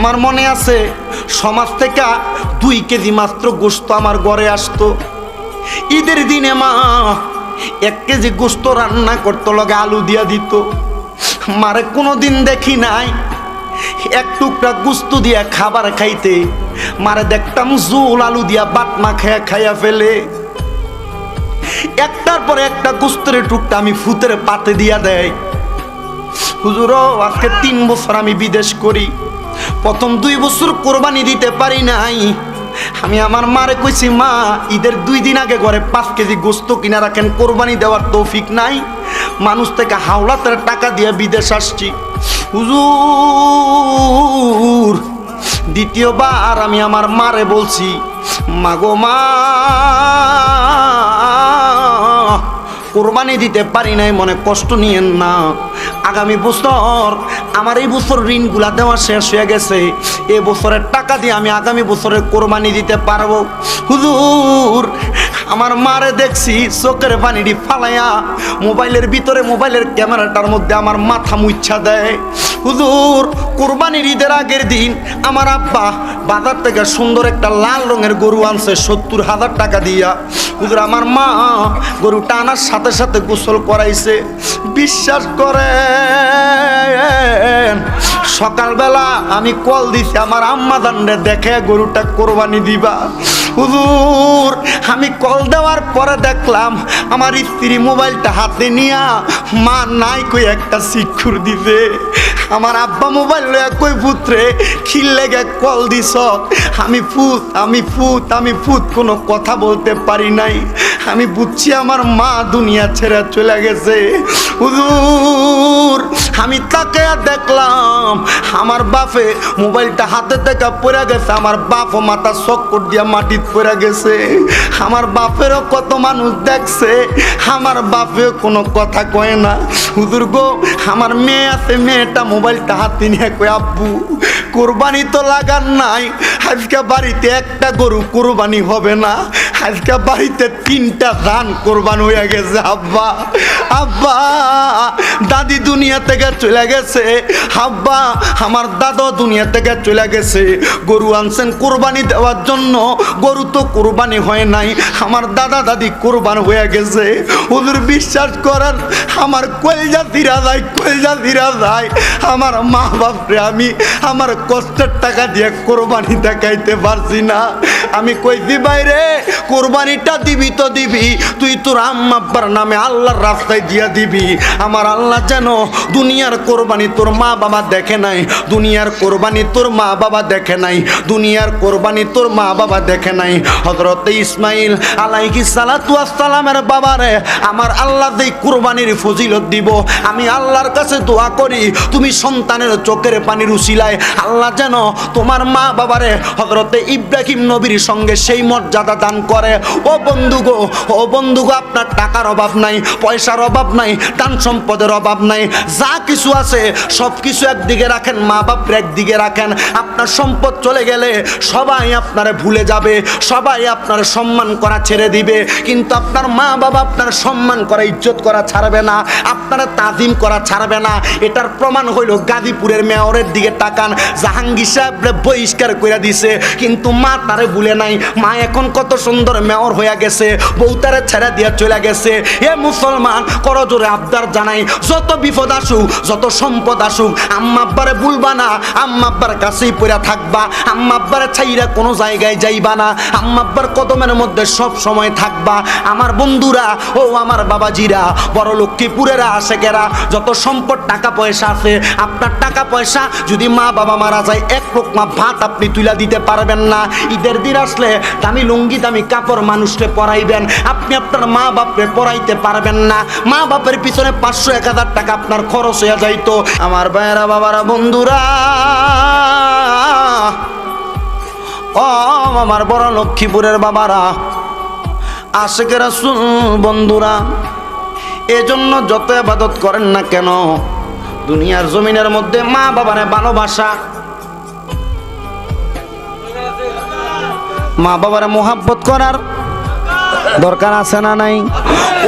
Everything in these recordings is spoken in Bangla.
আমার মনে আছে, সমাজ থেকে দুই কেজি মাত্র গোস্ত আমার ঘরে আসতো। ঈদের দিনে মা এক কেজি গোস্ত রান্না করতো, লগে আলু দিয়া দিত। মারে কোনো দিন দেখি নাই, এক টুকরা গুস্ত দিয়া খাবার খাইতে। মারে দেখতাম জোল আলু দিয়া বাটমা খায়া খাইয়া ফেলে। একটার পরে একটা গুস্তরের টুকটা আমি ফুতের পাতে দিয়া দেয়। হুজুর আজকে তিন বছর আমি বিদেশ করি। প্রথম দুই বছর কোরবানি দিতে পারি নাই। আমি আমার মারে কইছি, মা, ঈদের দুই দিন আগে ঘরে পাঁচ কেজি গোস্ত কিনা রাখেন, কোরবানি দেওয়ার তৌফিক নাই। মানুষ থেকে হাওলাতের টাকা দিয়ে বিদেশ আসছি। হুজুর, দ্বিতীয়বার আমি আমার মারে বলছি মাগো মা, কোরবানি দিতে পারি নাই, মনে কষ্ট নিয়েন না। আগামী বছর আমার এই বছর ঋণগুলা দেওয়া শেষ হয়ে গেছে। এ বছরের টাকা দিয়ে আমি আগামী বছরের কোরবানি দিতে পারব। হুজুর, আমার মারে দেখছি চোখের পানিটি ফালাইয়া মোবাইলের ভিতরে মোবাইলের ক্যামেরাটার মধ্যে আমার মাথা মুচ্ছা দেয়। হুজুর, কোরবানির ঈদের আগের দিন আমার আব্বা বাজার থেকে সুন্দর একটা লাল রঙের গরু আনছে, সত্তর হাজার টাকা দিয়া। হুজুর, আমার মা গরুটা আনার সাথে সাথে গোসল করাইছে। বিশ্বাস করে সকালবেলা আমি কল দিছি, আমার আম্মা দান্ডে দেখে গরুটা কোরবানি দিবা। হুজুর, আমি কল দেওয়ার পরে দেখলাম আমার স্ত্রী মোবাইলটা হাতে নিয়া মা নাই কই একটা শিক্ষুর দিতে আমার আব্বা মোবাইল লয়া কই, পুত্রে, খিল লেগে কল দিস আমি ফুত আমি ফুত আমি ফুত কোনো কথা বলতে পারি নাই। আমি বুঝছি আমার মা দুনিয়া ছেড়ে চলে গেছে। হুজুর আমি তাকে দেখলাম, আমার বাপে মোবাইলটা হাতে থেকে পড়ে গেছে, আমার বাপ মাথা চক্কর দিয়া মাটিত পড়ে গেছে। আমার বাপেরও কত মানুষ দেখছে, আমার বাপে কোনো কথা কয় না। হুজুর গো, আমার মেয়ে আছে, মেয়েটা মোবাইলটা হাতে নিয়ে কয়, আব্বু, কোরবানি তো লাগার নাই, আজকে বাড়িতে একটা গরু কোরবানি হবে না। আজকে বাড়িতে তিনটা ধান কোরবান হয়ে গেছে, আব্বা। আব্বা, দাদি দুনিয়া থেকে চলে গেছে। আব্বা, আমার দাদা দুনিয়া থেকে চলে গেছে। গরু আনছেন কোরবানি দেওয়ার জন্য। গরু তো কোরবানি হয় নাই। আমার দাদা, দাদি কোরবান হয়ে গেছে। ওদের বিশ্বাস করার আমার কলজা ফিরা যায়, কলজা ফিরা যায়। আমার মা বাপরে আমি আমার কষ্টের টাকা দিয়ে কোরবানি দেখাইতে পারছি না। আমি কইছি বাইরে কোরবানিটা দিবি তো দিবি। তুই তোর আম্মা আব্বার নামে আল্লাহর রাস্তায় দিয়া দিবি। আমার আল্লাহ যেন দুনিয়ার কোরবানি তোর মা বাবা দেখে নাই। দুনিয়ার কোরবানি তোর মা বাবা দেখে নাই। দুনিয়ার কোরবানি তোর মা বাবা দেখে নাই। হজরত ইসমাইল আলাইকি সালাতু আসসালামের বাবারে আমার আল্লাহ দেই কোরবানির ফজিলত দিব, আমি আল্লাহর কাছে দোয়া করি, তুমি সন্তানের চোখের পানির উশিলায় আল্লাহ যেন তোমার মা বাবারে হজরতে ইব্রাহিম নবীর সঙ্গে সেই মর্যাদা দান করে। ও বন্ধু গো, ও বন্ধু গো, আপনার টাকার অভাব নাই, পয়সার অভাব নাই, দান সম্পদের অভাব নাই। যা কিছু আছে, সব কিছু একদিকে রাখেন মা বাপের একদিকে রাখেন। আপনার সম্পদ চলে গেলে সবাই আপনারে ভুলে যাবে, সবাই আপনার সম্মান করা ছেড়ে দিবে। কিন্তু আপনার মা বাবা আপনার সম্মান করা, ইজ্জত করা ছাড়বে না, আপনারা তাজিম করা ছাড়বে না। এটার প্রমাণ হইল গাজীপুরের মেয়রের দিকে তাকান, জাহাঙ্গীর সাহেবরে বহিষ্কার করে দিছে, কিন্তু মা তারে ভুলে নাই। মা এখন কত সুন্দর মেয়র হয়ে গেছে, বউ তারে ছেড়ে দিয়ে চলে গেছে। এ মুসলমান করজোরে আবদার জানাই, যত বিপদ আসুক, যত সম্পদ আসুক, আম্মা আব্বারে ভুলবা না, আম্মা আব্বার কাছেই পড়ে থাকবা, আম্মা আব্বারে ছাইরা কোনো জায়গায় যাইবা না, আম্মা আব্বার কদমের মধ্যে সব সময় থাকবা। আমার বন্ধুরা, ও আমার বাবাজিরা, বড় লক্ষ্মীপুরেরা, আশেকেরা, যত সম্পদ, টাকা পয়সা আছে, আপনার টাকা পয়সা যদি মা বাবা মারা যায়, এক লোকমা ভাত আপনি তুলা দিতে পারবেন না। ঈদের দিন আসলে দামি লুঙ্গি, দামি কাপড় মানুষকে পরাইবেন। আপনি আপনার মা বাপরে পরাইতে পারবেন না। মা বাপের পিছনে পাঁচশো, এক হাজার টাকা আপনার খরচ হয়ে যাইতো। আমার ভাইয়েরা, বাবারা, বন্ধুরা। ও, আমার বড় লক্ষ্মীপুরের বাবারা। আশেকেরা বন্ধুরা, এজন্য যত আবাদত করেন না কেন, দুনিয়ার জমিনের মধ্যে মা বাবারে ভালোবাসা। মা বাবারা মোহাব্বত করার দরকার আছে না নাই?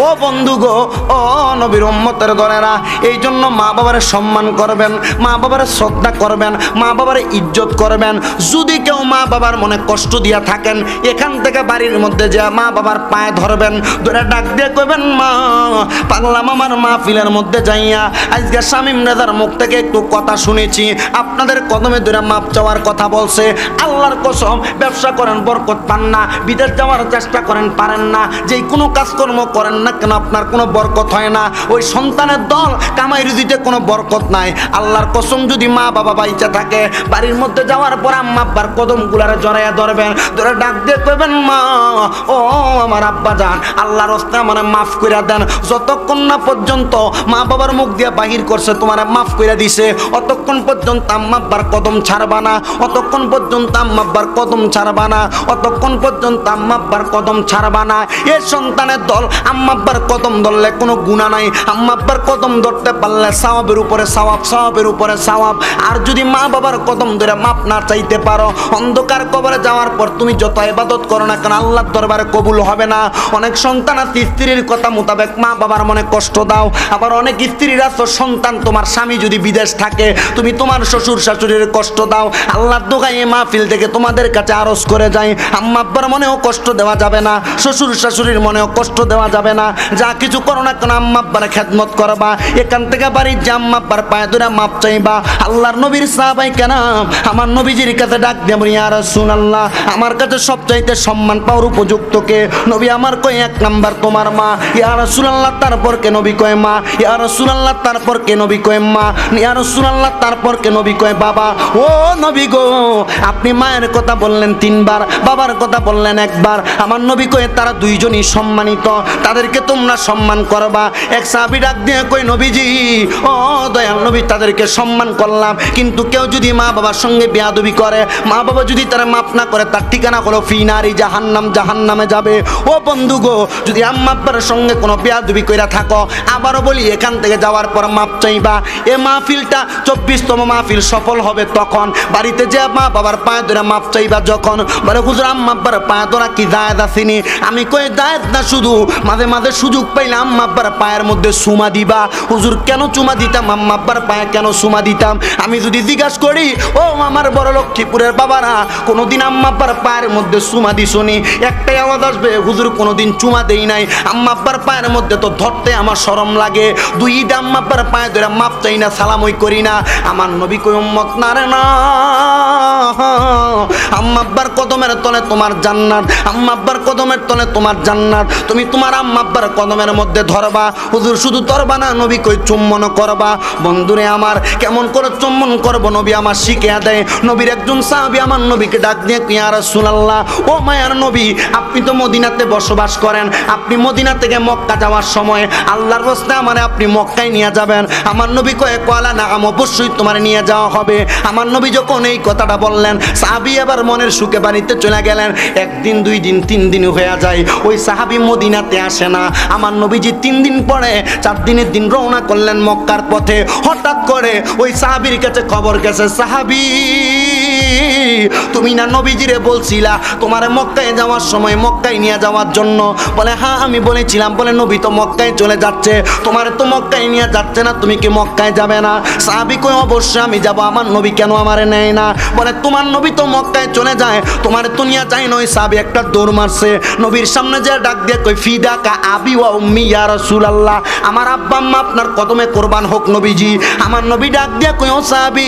ও বন্ধু গো, ও নবীর উম্মতের দলেরা এই জন্য মা বাবার সম্মান করবেন, মা বাবার শ্রদ্ধা করবেন, মা বাবার ইজ্জত করবেন। যদি কেউ মা বাবার মনে কষ্ট দিয়া থাকেন, এখান থেকে বাড়ির মধ্যে যা মা বাবার পায়ে ধরবেন, ধরে ডাক দিয়ে কইবেন, মা পাগলাম আমার মাহফিলের মধ্যে যাইয়া, আজকে শামীম রেজার মুখ থেকে একটু কথা শুনেছি, আপনাদের কদমে ধরে মাপ চাওয়ার কথা বলছে। আল্লাহর কসম, ব্যবসা করেন, বরকত পান না, বিদেশ যাওয়ার চেষ্টা করেন, পারেন না। যে কোনো কাজকর্ম করেন না কেন আপনার কোনো বরকত হয় না। ওই সন্তানের দল কামাই রুজিতে কোনো বরকত নাই। আল্লাহর কসম, যদি মা বাবা বাইচা থাকে, বাড়ির মধ্যে যাওয়ার পর আম্মা আব্বার কদম গুলারে জড়াইয়া ধরবেন, ধরে ডাক দিয়ে কইবেন, মা, ও আমার আব্বা যান, আল্লাহর হস্তে আমার মাফ কইরা দেন। যতক্ষণ না পর্যন্ত মা বাবার মুখ দিয়ে বাহির করছে, তোমার মাফ কইরা দিছে। অতক্ষণ পর্যন্ত আম্মা আব্বার কদম ছাড়বা না, অতক্ষণ পর্যন্ত আম্মা আব্বার কদম ছাড়বা না, অতক্ষণ পর্যন্ত আম্মা আব্বার কদম ছাড়বা না। এ সন্তানের দল, আম্মা আব্বার কদম ধরলে কোনো গুণা নাই। আম্মা আব্বার কদম ধরতে পারলে সাওয়াবের উপরে সাওয়াব, সাওয়াবের উপরে সাওয়াব। আর যদি মা বাবার কদম ধরে মাপ না চাইতে পারো, অন্ধকার কবরে যাওয়ার পর তুমি যত ইবাদত করো না কেন, আল্লাহর দরবারে কবুল হবে না। অনেক সন্তান আছে স্ত্রীর কথা মোতাবেক মা বাবার মনে কষ্ট দাও। আবার অনেক স্ত্রীরা তো সন্তান, তোমার স্বামী যদি বিদেশ থাকে, তুমি তোমার শ্বশুর শাশুড়ির কষ্ট দাও। আল্লাহর দোকায় এই মাহফিল থেকে তোমাদের কাছে আরজ করে যাই। আম্মা আব্বার মনেও কষ্ট দেওয়া যাবে না। শ্বশুর শাশুড়ির মনেও কষ্ট দেওয়া যাবে না। যা কিছু করো না কেন, আম্মা আব্বার খেদমত করবা। এখান থেকে বাড়ির যে আম্মা আব্বার পায়ে ধরে মাপ চাইবা। আল্লাহর নবীর সাহাবাই কেন আমার নবীজির কাছে ডাক দেব ইয়ার আল্লাহ আমার কাছে সবচাইতে সম্মান পাওয়ার উপযুক্ত কে? নবী আমার কই এক নাম্বার তোমার মা। ইয়া রাসূলুল্লাহ, তারপর কে নবী কয় মা? ইয়া রাসূলুল্লাহ, তারপর কে নবী কয় মা? ইয়া রাসূলুল্লাহ, তারপর কে নবী কয় বাবা? ও নবী গো, আপনি মায়ের কথা বললেন তিনবার, বাবার কথা বললেন একবার। আমার নবী কয়ে, তারা দুইজনই সম্মানিত, তাদেরকে তোমরা সম্মান করবা। এক সাহাবী ডাক দিয়ে কই নবীজি, ও দয়াল নবী, তাদেরকে সম্মান করলাম। কিন্তু কেউ যদি মা বাবার সঙ্গে বেয়াদবি করে, মা বাবা যদি তারা মাপ না করে, তার ঠিকানা হলো ফিনারি, জাহান্নাম, জাহান্নামে যাবে। ও বন্ধু গো, যদি আম্মা আব্বার সঙ্গে কোনো বেয়াদবি কইরা থাকো, আবারও বলি, এখান থেকে যাওয়ার পর মাপ চাইবা। এ মাহফিলটা চব্বিশতম মাহফিল সফল হবে তখন। বাড়িতে যে মা বাবার পায়ে ধরে মাপ চাইবা যখন। বলে, হুজুর, আম্মা আব্বার পায়ে ধরা কি দায়ত আসেনি? আমি কই দায়ত না শুধু, মাঝে মাঝে সুযোগ পাইলে আম্মা আব্বার পায়ের মধ্যে সুমা দিবা। হুজুর, কেন চুমা দিতাম? আম্মা পায়ে কেন সুমা দিতাম? আমি যদি জিজ্ঞাসা করি, ও আমার বড় লক্ষ্মীপুরের বাবারা, কোনোদিন আম্মা পায়ের মধ্যে সুমা দিছনি একটাই আওয়াজ আসবে, হুজুর, কোনোদিন চুমা দেই নাই। আম্মা পায়ের মধ্যে তো ধরতে আমার শরম লাগে। দুই ঈদ আম্মা পায়ে ধরে মাপ চাই না, সালামই করি না। আমার নবী কই, উম্মত না রে না। আম্মা আব্বার কদমের তলে তোমার জান্নাত আম্মা আব্বার কদমের তলে তোমার জান্নাত। তুমি তোমার আম্মা আব্বার কদমের মধ্যে ধরবা। হুজুর, শুধু ধরবা না, নবী কই চুম্বন করবা। বন্ধুরে আমার, কেমন করে চুম্বন করব নবী আমার শিখিয়া দেয়। নবীর একজন সাহাবী আমার নবীকে ডাক দিয়ে ইয়া রাসূলুল্লাহ, ও মায়ার নবী, আপনি তো মদিনাতে বসবাস করেন। আপনি মদিনা থেকে মক্কা যাওয়ার সময় আল্লাহর রাস্তায় আমারে আপনি মক্কায় নিয়ে যাবেন। আমার নবী কয়ে কলা না আম অবশ্যই তোমার নিয়ে যাওয়া হবে। আমার নবী যখন এই কথাটা বললেন, সাহাবী এবার মনের সুখে বাড়িতে চলে গেলেন। একদিন, দুই দিন, তিন দিন হয়ে যায়। ওই সাহাবি মদিনাতে আসে না। আমার নবীজি তিন দিন পরে, চার দিনের দিন রওনা করলেন মক্কার পথে। হঠাৎ করে ওই সাহাবির কাছে খবর গেছে, সাহাবী! তুমি না নবীজিরে বলছিলা, তোমার মক্কায় যাওয়ার সময় মক্কায় নিয়ে যাওয়ার জন্য। বলে হ্যাঁ আমি বলেছিলাম। বলে, নবী তো মক্কায় চলে যাচ্ছে। তোমার তো মক্কায় নিয়ে যাচ্ছে না, তুমি কি মক্কায় যাবে না? সাহাবি কই অবশ্যই আমি যাব, আমার নবী কেন আমারে নেয় না? বলে, তোমার নবী তো মক্কায় চলে যায়, তোমার তো নিয়ে যায় নয়। সাহাবি একটা দৌড় মারছে। নবীর সামনে যে ডাক দিয়ে কই ফিদা কা আবি ওয়া উম্মি ইয়া রাসূলুল্লাহ। আমার আব্বা আম্মা আপনার কদমে কোরবান হোক নবীজি। আমার নবী ডাক দিয়ে কই ও সাহাবি,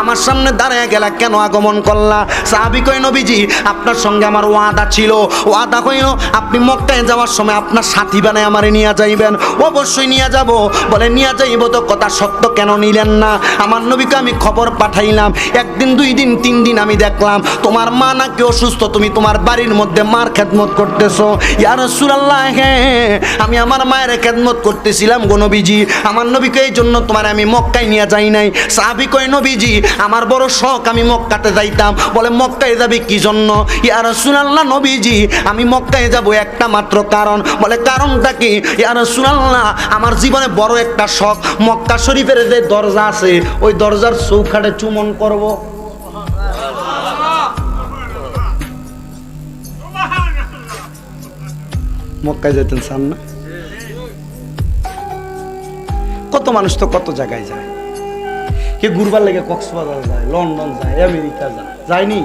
আমার সামনে দাঁড়ায় গেলা কেন আগমন করলা। সাহাবি কই নবীজি, আপনার সঙ্গে আমার ওয়াদা ছিল। ওয়াদা কইল আপনি মক্কায় যাওয়ার সময় আপনার সাথী বানায় আমারে নিয়ে যাইবেন। অবশ্যই নিয়ে যাব। বলে, নিয়ে যাইব তো, কথা সত্য কেন নিলেন না? আমার নবীকে আমি খবর পাঠাইলাম। একদিন, দুই দিন, তিন দিন আমি দেখলাম, তোমার মা নাকি অসুস্থ, তুমি তোমার বাড়ির মধ্যে মার খেদমত করতেছো। ইয়ার সুরাল্লাহ হ্যাঁ আমি আমার মায়ের খেদমত করতেছিলাম গো নবীজি। আমার নবীকে এই জন্য তোমার আমি মক্কায় নিয়ে যাই নাই। সাহাবি কই নবীজি, আমার বড় শখ আমি মক্কাতে যাইতাম। বলে, মক্কায় যাবি কি জন্য? ইয়া রাসূলুল্লাহ নবীজি, আমি মক্কায় যাব একটা মাত্র কারণ। বলে, কারণটা কি? ইয়া রাসূলুল্লাহ, আমার জীবনে বড় একটা শখ। মক্কা শরীফের যে দরজা আছে, ওই দরজার চৌখাটে চুমন করব। মক্কায় যেতেন চান না? কত মানুষ তো কত জায়গায় যায়। কে ঘুরবার লেগে কক্সবাজার যায়, লন্ডন যায়, আমেরিকা যায়, যায়নি?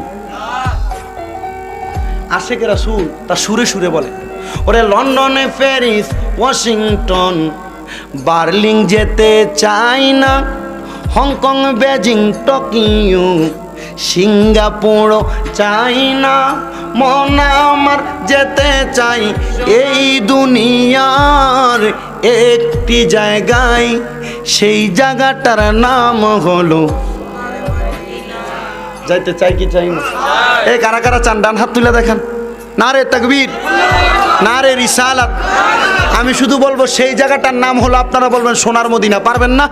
আশেকেরা সুর, তা সুরে সুরে বলে, ওরে লন্ডনে, প্যারিস, ওয়াশিংটন, বার্লিং যেতে চাই না, হংকং, বেজিং, টোকিও সিঙ্গাপুর চাই না। মন আমার যেতে চাই। এই দুনিয়ার একটি জায়গায়, সেই জায়গাটার নাম হলো যাইতে চাই কি চাই না? এই কারা কারা চান? ডান হাত তুলে দেখেন। না রে তকবীর না রে রিসালাত। আমি শুধু বলব সেই জায়গাটার নাম হলো আপনারা বলবেন সোনার মদিনা পারবেন না?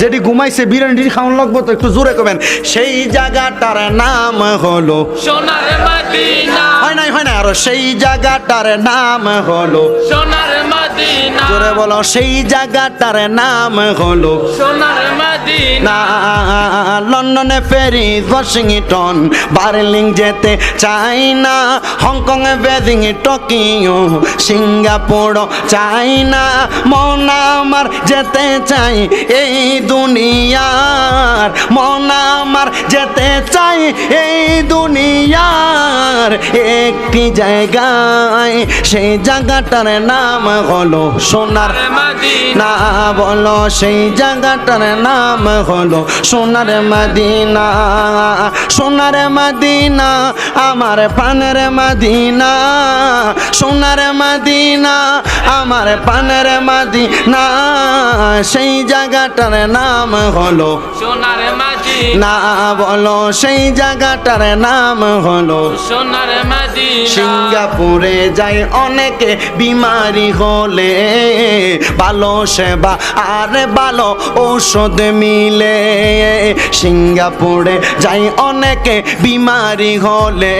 যেটি ঘুমাইছে বিরিয়ানি খাওয়ান লাগবো তো একটু জোরে কবেন। সেই জায়গাটার নাম হলো সোনার মদিনা। হয় নাই হয় না আরও সেই জায়গাটার নাম হলো সোনার মদিনা। জোরে বলো সেই জায়গাটার নাম হলো সোনার মদিনা। লন্ডনে প্যারিস ওয়াশিংটন বার্লিং যেতে চাই না হংকংয়ে বেজিং টোকিও সিঙ্গাপুর চাই না, মন আমার যেতে চাই এই দুনিয়ার। মন আমার যেতে চাই এই দুনিয়ার। একটি জায়গায়, সেই জায়গাটার নাম হলো সোনার মদিনা। না বলো সেই জায়গাটার নাম হলো সোনার মদিনা। সোনার মদিনা, আমার পানের মদিনা। সোনার মদিনা আমার পানের মাদি না সেই জায়গাটার নাম হলো সোনার মদিনা না বলো সেই জায়গাটার নাম হলো সোনার মদিনা। সিঙ্গাপুরে যাই অনেকে বিমারি হলে। ভালো সেবা আর ভালো ঔষধ মিলে। সিঙ্গাপুরে যাই অনেকে বিমারি হলে।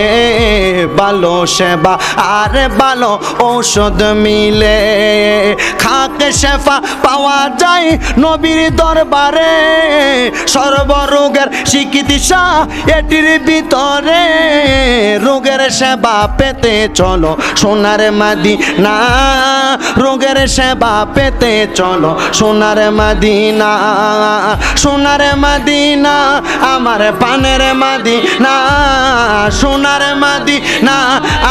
ভালো সেবা আর ভালো ঔষধ মিলে। খাকে সেফা পাওয়া যায় নবীর দরবারে। সর্বরোগের চিকিৎসা এটির ভিতরে রোগের সেবা পেতে চলো। সোনার মাদি না রোগের সেবা পেতে চলো। সোনার মাদিনা সোনার মাদিনা, আমার পানের মাদি না সোনার মাদি না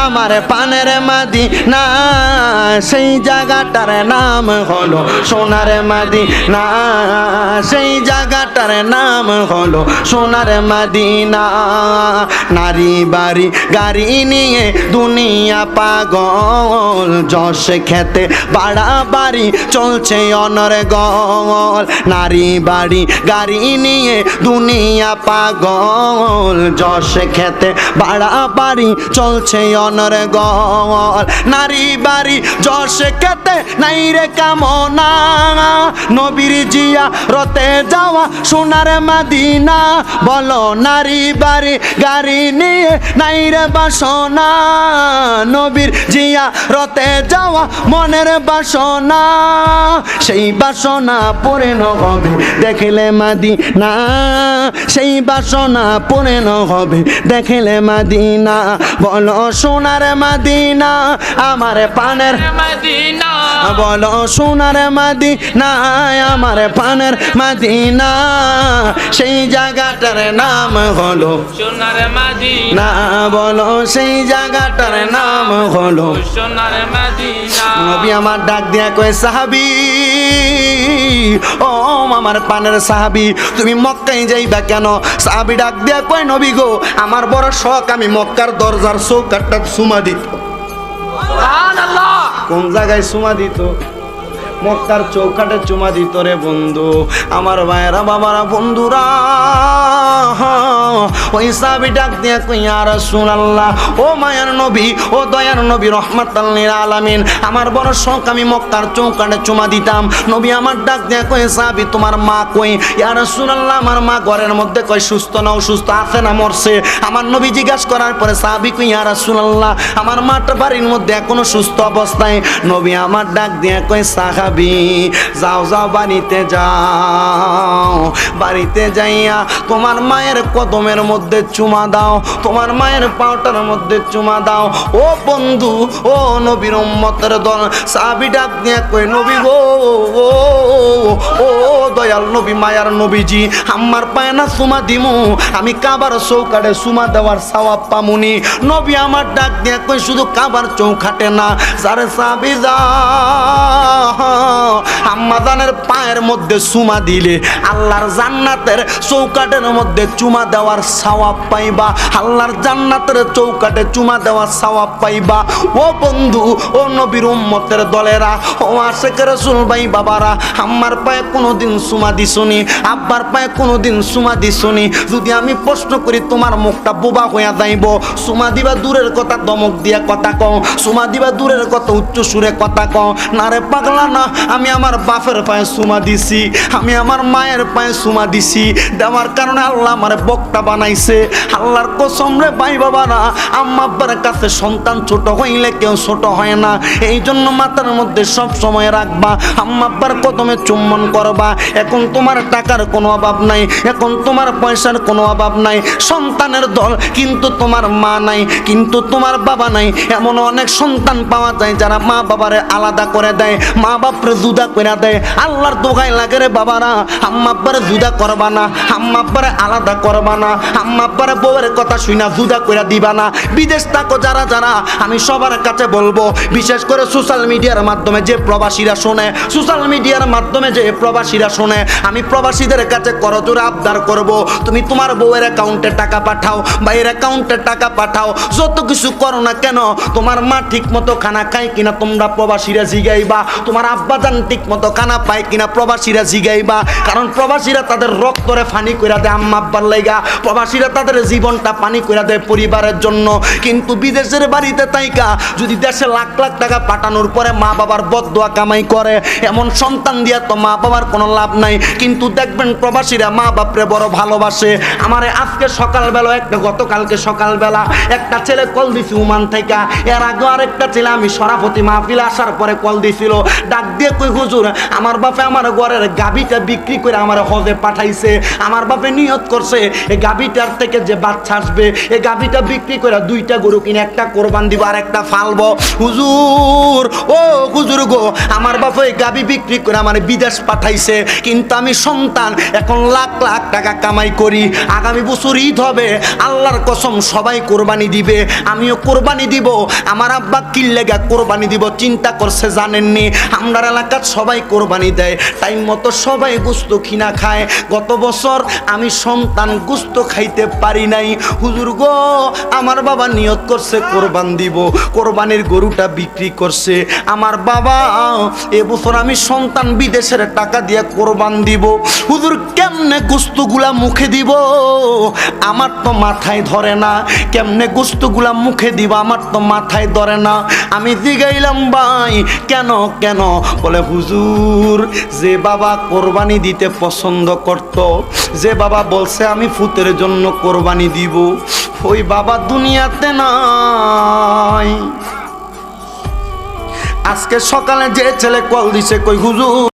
আমার পানের মাদি না সেই জায়গাটার নাম হলো সোনার মাদি না সেই জায়গাটার নাম হলো সোনার মাদিনা নারী বাড়ি গাড়ি নিয়ে দুনিয়া পাগল, যশ খেতে বাড়া বাড়ি চলছে অনর গল। নারী বাড়ি গাড়ি নিয়ে দুনিয়া পাগল, যশ খেতে বাড়া বাড়ি চলছে অনর গল নারী বাড়ি যশ খেতে নাই রে কামনা। নবীর জিয়া রতে যাওয়া সোনার মাদিনা। বলো নারী বাড়ি গাড়ি নিয়ে নাই রে বাসনা। নবীর জিয়া রতে যাওয়া মনের বাসনা। সেই বাসনা পূর্ণ হবে দেখলে মাদিনা। সেই বাসনা পূর্ণ হবে দেখলে মাদিনা। বলো সোনার মাদিনা, আমার পানের মদিনা। বলো সোনার মাদিনা আমার পানের মাদিনা। সেই জায়গাটার নাম হলো সোনার মদিনা। না বলো সেই জায়গাটার নাম হলো সোনার মদিনা। নবী আমার ডাক দিয়া কয়ে সাহাবি ও আমার পানের সাহাবি তুমি মক্কায় যাইবা কেন? সাহাবি ডাক দিয়া কয় নবী গো আমার বড় শখ আমি মক্কার দরজার চৌকাটটা সুমা দিত। সুবহানাল্লাহ। কোন জায়গায় সুমা দিত? মক্কার চৌকাটে চুমা দিত রে বন্ধু। আমার ভাইয়েরা, বাবারা, বন্ধুরা ওই সাবি ডাক দিয়া কইয়া রাসূলুল্লাহ, ও মায়ার নবী, ও দয়ার নবী রহমাতাল্লিল আলামিন, আমার বড় শখ, আমি মক্কার চৌকাটে চুমা দিতাম। নবী আমার ডাক দিয়া কই সাবি তোমার মা কই? ইয়া রাসূলুল্লাহ, আমার মা ঘরের মধ্যে কই সুস্থ না অসুস্থ আছে না, মরছে। আমার নবী জিজ্ঞাসা করার পরে সাবি কই, ইয়া রাসূলুল্লাহ, আমার মাটা বাড়ির মধ্যে এখনও সুস্থ অবস্থায়। নবী আমার ডাক দিয়া কই সাহাবি যাও যাও, বাড়িতে যাও। বাড়িতে যাইয়া তোমার মায়ের কদমের মধ্যে চুমা দাও, তোমার মায়ের পাউটার মধ্যে চুমা দাও। ও বন্ধু, ও নবীর দল সাবি ডাক দিয়া কই নবী গো। ও দয়াল নবী, মায়ার নবীজি, আমার পায় না সুমা দিমু, আমি কাবার চৌকাটে সুমা দেওয়ার সওয়াব পামুনি। নবী আমার ডাক দিয়ে কই শুধু কাবার চৌখাটে না সারে সাহাবি যা আম্মাদানের পায়ের মধ্যে সুমা দিলে, আল্লাহর জান্নাতের চৌকাটের মধ্যে চুমা দেওয়ার সওয়াব পাইবা, আল্লাহর জান্নাতের চৌকাটে চুমা দেওয়ার সওয়াব পাইবা। ও বন্ধু, ও নবীর উম্মতের দলেরা, ও আশেকের রাসূল ভাই বাবারা আম্মার পায়ে কোনোদিন সুমা দিছনি? আব্বার পায়ে কোনোদিন সুমা দিছনি? যদি আমি প্রশ্ন করি, তোমার মুখটা বোবা হইয়া যাইব। সুমা দিবা দূরের কথা, দমক দিয়া কথা কও। সুমা দিবা দূরের কথা, উচ্চ সুরে কথা কও। না রে পাগলা, না, আমি আমার বাপের পায়ে সুমা দিছি। আমি আমার মায়ের পায়ে সুমা দিছি। দেওয়ার কারণে আল্লাহ আমার বক্তা বানাইছে। আল্লাহর কসম রে ভাই বাবা না আম্মা আব্বার কাছে সন্তান ছোট হইলে কেউ ছোট হয় না। এই জন্য মাথার মধ্যে সব সময় রাখবা। আম্মা আব্বার কদমে চুম্বন করবা। এখন তোমার টাকার কোনো অভাব নাই, এখন তোমার পয়সার কোনো অভাব নাই, সন্তানের দল কিন্তু তোমার মা নাই, কিন্তু তোমার বাবা নাই, এমন অনেক সন্তান পাওয়া যায় যারা মা বাবারে আলাদা করে দেয়, মা বাপরে জুদা করে দেয়। আল্লাহর দোগায় লাগে রে বাবারা, আম্মা আব্বারে জুদা করবা না, আম্মা আব্বারে আলাদা করবা না, আম্মা আব্বারে বউয়ের কথা শুনা জুদা করে দিবা না। বিদেশ থাকো যারা যারা, আমি সবার কাছে বলব, বিশেষ করে সোশ্যাল মিডিয়ার মাধ্যমে যে প্রবাসীরা শোনে সোশ্যাল মিডিয়ার মাধ্যমে যে প্রবাসীরা শোনে, আমি প্রবাসীদের কাছে করজোরে আবদার করব। তুমি তোমার বউয়ের অ্যাকাউন্টে টাকা পাঠাও বা এর অ্যাকাউন্টে টাকা পাঠাও। যত কিছু করো না কেন, তোমার মা ঠিক মতো খানা খায় কিনা তোমরা প্রবাসীরা জিগাইবা। তোমার আব্বাজান ঠিক মতো খানা পায় কিনা প্রবাসীরা জিগাইবা। কারণ প্রবাসীরা তাদের রক্তরে ফানি কইরা দেয় আম্মা আব্বার লাইগা। প্রবাসীরা তাদের জীবনটা পানি কইরা দেয় পরিবারের জন্য। কিন্তু বিদেশের বাড়িতে তাইকা, যদি দেশে লাখ লাখ টাকা পাঠানোর পরে মা বাবার বদদোয়া কামাই করে, এমন সন্তান দিয়া তো মা বাবার কোনো লাভ নাই। কিন্তু দেখবেন প্রবাসীরা মা বাপরে বড় ভালোবাসে। আমারে আজকে সকালবেলা, একটা গতকালকে সকালবেলা একটা ছেলে কল দিছি উমান থেকে। এর আগে আরেকটা ছেলে, আমি সরাপতি মাহফিল আসার পরে কল দিছিল। ডাক দিয়ে কই, হুজুর, আমার বাপে আমার ঘরের গাবিটা বিক্রি করে আমার হজে পাঠাইছে। আমার বাপে নিয়ত করছে। এই গাবিটার থেকে যে বাচ্চা আসবে, এই গাবিটা বিক্রি করে দুইটা গরু কিনে একটা কোরবান দিব আর একটা ফালবো। হুজুর, ও হুজুর গো, আমার বাপে গাবি বিক্রি করে আমার বিদেশ পাঠাইছে। কিন্তু আমি সন্তান। এখন লাখ লাখ টাকা কামাই করি। আগামী বছর ঈদ হবে। আল্লাহর কসম সবাই কোরবানি দিবে। আমিও কোরবানি দিব। আমার আব্বা কিল্লেগা কোরবানি দিব চিন্তা করছে জানেননি? আমরা এলাকার সবাই কোরবানি দেয়। টাইম মতো সবাই গুস্ত কিনা খায়। গত বছর আমি সন্তান গুস্ত খাইতে পারি নাই। হুজুর গো, আমার বাবা নিয়ত করছে কোরবান দিব। কোরবানির গরুটা বিক্রি করছে। আমার বাবা এবছর আমি সন্তান বিদেশের টাকা দিয়ে কোরবান দিব। হুজুর কেমনে গোস্তগুলা মুখে দিব? আমার তো মাথায় ধরে না। কেমনে গোস্তগুলা মুখে দিব? আমার তো মাথায় ধরে না। আমি জিগাইলাম, ভাই, কেন কেন? বলে, হুজুর, যে বাবা কোরবানি দিতে পছন্দ করত, যে বাবা বলছে আমি ফুতের জন্য কোরবানি দিব, ওই বাবা দুনিয়াতে নাই। আজকে সকালে যে ছেলে কল দিছে, কই, হুজুর